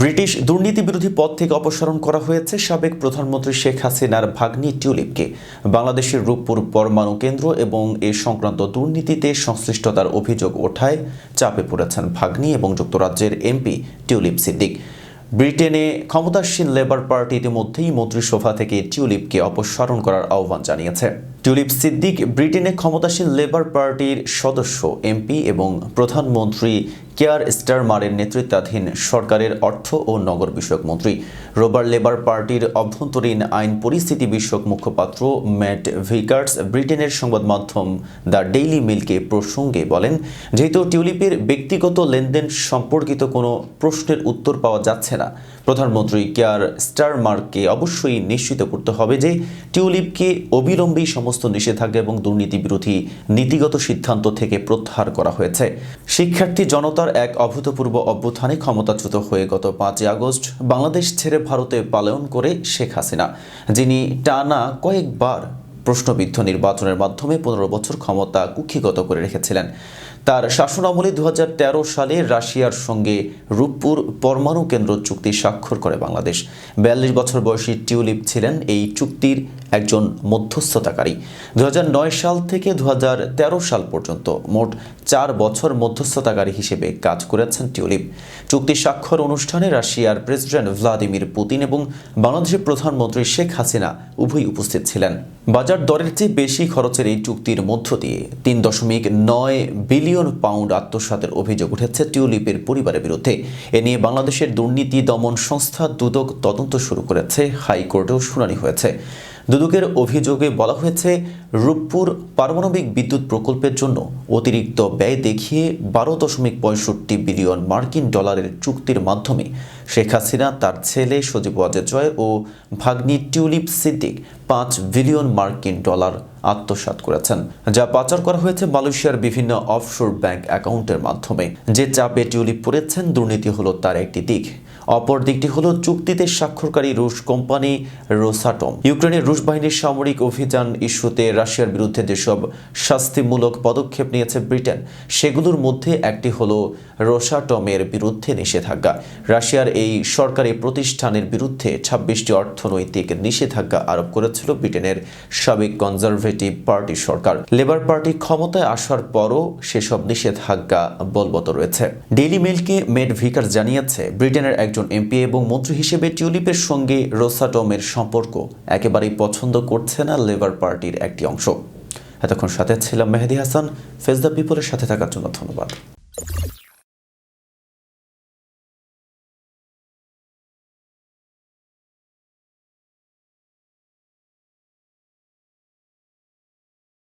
British দুর্নীতি বিরোধী পদ থেকে অপসারণ করা হয়েছে সাবেক প্রধানমন্ত্রী শেখ হাসিনার ভাগ্নি টিউলিপকে। বাংলাদেশের রূপপুর পরমাণু কেন্দ্র এবং এ সংক্রান্ত দুর্নীতিতে সংশ্লিষ্টতার অভিযোগ ওঠায় চাপে পড়েছেন ভাগ্নি এবং যুক্তরাজ্যের এমপি টিউলিপ সিদ্দিক। ব্রিটেনে ক্ষমতাসীন লেবার পার্টি ইতিমধ্যেই মন্ত্রিসভা থেকে টিউলিপকে অপসারণ করার আহ্বান জানিয়েছে। টিউলিপ সিদ্দিক ব্রিটেনে ক্ষমতাসীন লেবার পার্টির সদস্য, এমপি এবং প্রধানমন্ত্রী কেয়ার স্টারমারের নেতৃত্বাধীন সরকারের অর্থ ও নগর বিষয়ক মন্ত্রী। রোবার লেবার পার্টির অভ্যন্তরীণ আইন পরিস্থিতি বিষয়ক মুখপাত্র ম্যাট ভিকার্স ব্রিটেনের সংবাদ মাধ্যম দ্য ডেইলি মিলকে প্রসঙ্গে বলেন, যেহেতু টিউলিপের ব্যক্তিগত লেনদেন সম্পর্কিত কোনো প্রশ্নের উত্তর পাওয়া যাচ্ছে না প্রধানমন্ত্রী কেয়ার স্টারমার্ককে অবশ্যই নিশ্চিত করতে হবে যে টিউলিপকে অবিলম্বেই সমস্ত নিষেধাজ্ঞা এবং দুর্নীতি বিরোধী নীতিগত সিদ্ধান্ত থেকে প্রত্যাহার করা হয়েছে। শিক্ষার্থী জনতার এক অভূতপূর্ব অভ্যুত্থানে ক্ষমতাচ্যুত হয়ে গত পাঁচই আগস্ট বাংলাদেশ ছেড়ে ভারতে পালায়ন করে শেখ হাসিনা, যিনি টানা কয়েকবার প্রশ্নবিদ্ধ নির্বাচনের মাধ্যমে পনেরো বছর ক্ষমতা কুক্ষিগত করে রেখেছিলেন। তার শাসনামলে দু হাজার তেরো সালে রাশিয়ার সঙ্গে রূপপুর পরমাণু কেন্দ্র চুক্তি স্বাক্ষর করে বাংলাদেশ। বিয়াল্লিশ বছর বয়সী টিউলিপ ছিলেন এই চুক্তির একজন মধ্যস্থতাকারী। দু হাজার নয় সাল থেকে দু হাজার তেরো সাল পর্যন্ত মোট চার বছর মধ্যস্থতাকারী হিসেবে কাজ করেছেন টিউলিপ। চুক্তি স্বাক্ষর অনুষ্ঠানে রাশিয়ার প্রেসিডেন্ট ভ্লাদিমির পুতিন এবং বাংলাদেশের প্রধানমন্ত্রী শেখ হাসিনা উভয়ই উপস্থিত ছিলেন। বাজার দরের চেয়ে বেশি খরচের এই চুক্তির মধ্য দিয়ে তিন দশমিক নয় বিলিয়ন পাউন্ড আত্মসাতের অভিযোগ উঠেছে টিউলিপের পরিবারের বিরুদ্ধে। এ নিয়ে বাংলাদেশের দুর্নীতি দমন সংস্থা দুদক তদন্ত শুরু করেছে, হাইকোর্টেও শুনানি হয়েছে। দুদকের অভিযোগে বলা হয়েছে, রূপপুর পারমাণবিক বিদ্যুৎ প্রকল্পের জন্য অতিরিক্ত ব্যয় দেখিয়ে বারো দশমিক পঁয়ষট্টি বিলিয়ন মার্কিন ডলারের চুক্তির মাধ্যমে শেখ হাসিনা, তার ছেলে সজীব ওয়াজেদ জয় ও ভাগ্নি টিউলিপ সিদ্দিক পাঁচ বিলিয়ন মার্কিন ডলার আত্মসাৎ করেছেন, যা পাচার করা হয়েছে মালয়েশিয়ার বিভিন্ন অফশোর ব্যাংক অ্যাকাউন্টের মাধ্যমে। যে চাপে টিউলিপ পড়েছেন, দুর্নীতি হলো তার একটি দিক। অপর দিকটি হলো চুক্তিতে স্বাক্ষরকারী রুশ কোম্পানি রোসাটম। ইউক্রেনের রুশ বাহিনীর সামরিক অভিযান ইস্যুতে রাশিয়ার বিরুদ্ধে যেসব শাস্তিমূলক পদক্ষেপ নিয়েছে ব্রিটেন, সেগুলোর মধ্যে একটি হলো রোসাটমের বিরুদ্ধে নিষেধাজ্ঞা। রাশিয়ার এই সরকারি প্রতিষ্ঠানের বিরুদ্ধে ছাব্বিশটি অর্থনৈতিক নিষেধাজ্ঞা আরোপ করেছিল ব্রিটেনের সাবেক কনজারভেটিভ পার্টি সরকার। লেবার পার্টি ক্ষমতায় আসার পরও সেসব নিষেধাজ্ঞা বলবৎ রয়েছে। ডেইলি মেলকে মেড ভিকার জানিয়েছে, ব্রিটেনের একজন এমপি এবং মন্ত্রী হিসেবে টিউলিপের সঙ্গে রোসাটমের সম্পর্ক একেবারেই পছন্দ করছে না লেবার পার্টির একটি অংশ। এতক্ষণ সাথে ছিলাম মেহেদি হাসান, ফেজদা পিপলের সাথে থাকার জন্য ধন্যবাদ।